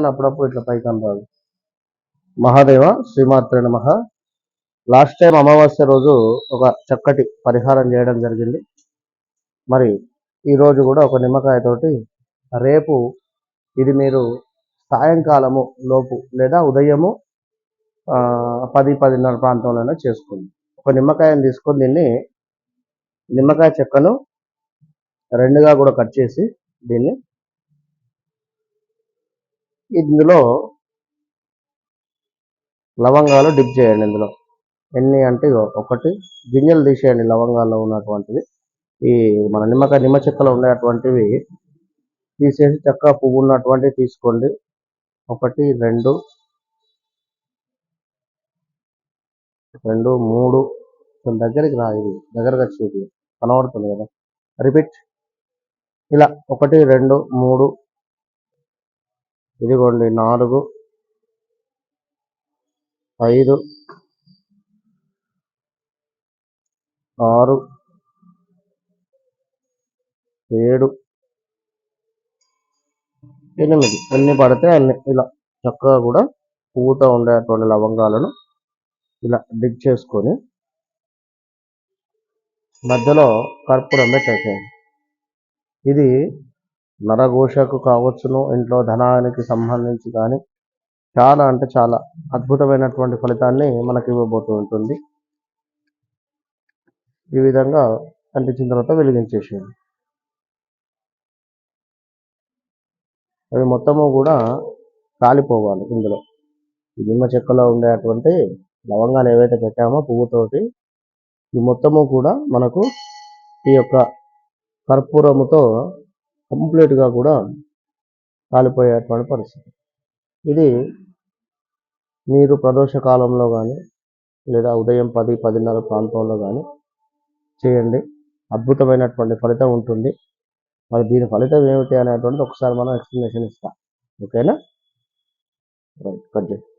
అప్పుడప్పుడు ఇట్లా పైకి రాదు మహాదేవ శ్రీమాత్రే నమ. లాస్ట్ టైం అమావాస్య రోజు ఒక చక్కటి పరిహారం చేయడం జరిగింది. మరి ఈరోజు కూడా ఒక నిమ్మకాయతోటి రేపు ఇది మీరు సాయంకాలము లోపు లేదా ఉదయము పది పదిన్నర ప్రాంతంలోనే చేసుకోండి. ఒక నిమ్మకాయని తీసుకొని దీన్ని నిమ్మకాయ చెక్కను రెండుగా కూడా కట్ చేసి దీన్ని ఇందులో లవంగాలు డిప్ చేయండి ఇందులో. ఎన్ని అంటే ఒకటి గింజలు తీసేయండి లవంగాల్లో ఉన్నటువంటివి. ఈ మన నిమ్మకాయ నిమ్మ చెక్కలో ఉండేటువంటివి తీసేసి చక్కగా పువ్వు ఉన్నటువంటివి తీసుకోండి. ఒకటి రెండు రెండు మూడు. దగ్గరికి రా ఇది దగ్గరకు వచ్చేది కనబడుతుంది కదా. రిపీట్. ఇలా ఒకటి రెండు మూడు ఇదిగోండి నాలుగు ఐదు ఆరు ఏడు ఎనిమిది. ఎన్ని పడితే అన్ని ఇలా చక్కగా కూడా పూత ఉండేటువంటి లవంగాలను ఇలా డిగ్ చేసుకొని మధ్యలో కర్పూరం పెట్టేసేయండి. ఇది నరఘోషకు కావచ్చును. ఇంట్లో ధనానికి సంబంధించి కానీ చాలా అంటే చాలా అద్భుతమైనటువంటి ఫలితాన్ని మనకి ఇవ్వబోతూ ఉంటుంది. ఈ విధంగా అంటించిన తర్వాత వెలిగించేసేయండి. అవి మొత్తము కూడా కాలిపోవాలి ఇందులో. నిమ్మ చెక్కలో ఉండేటువంటి లవంగాలు ఏవైతే పెట్టామో పువ్వుతోటి ఈ మొత్తము కూడా మనకు ఈ యొక్క కర్పూరముతో కంప్లీట్గా కూడా కాలిపోయేటువంటి పరిస్థితి. ఇది మీరు ప్రదోష కాలంలో కానీ లేదా ఉదయం పది పదిన్నర ప్రాంతంలో కానీ చేయండి. అద్భుతమైనటువంటి ఫలితం ఉంటుంది. మరి దీని ఫలితం ఏమిటి అనేటువంటిది ఒకసారి మనం ఎక్స్ప్లెనేషన్ ఇస్తాం. ఓకేనా? రైట్ కట్ చేయండి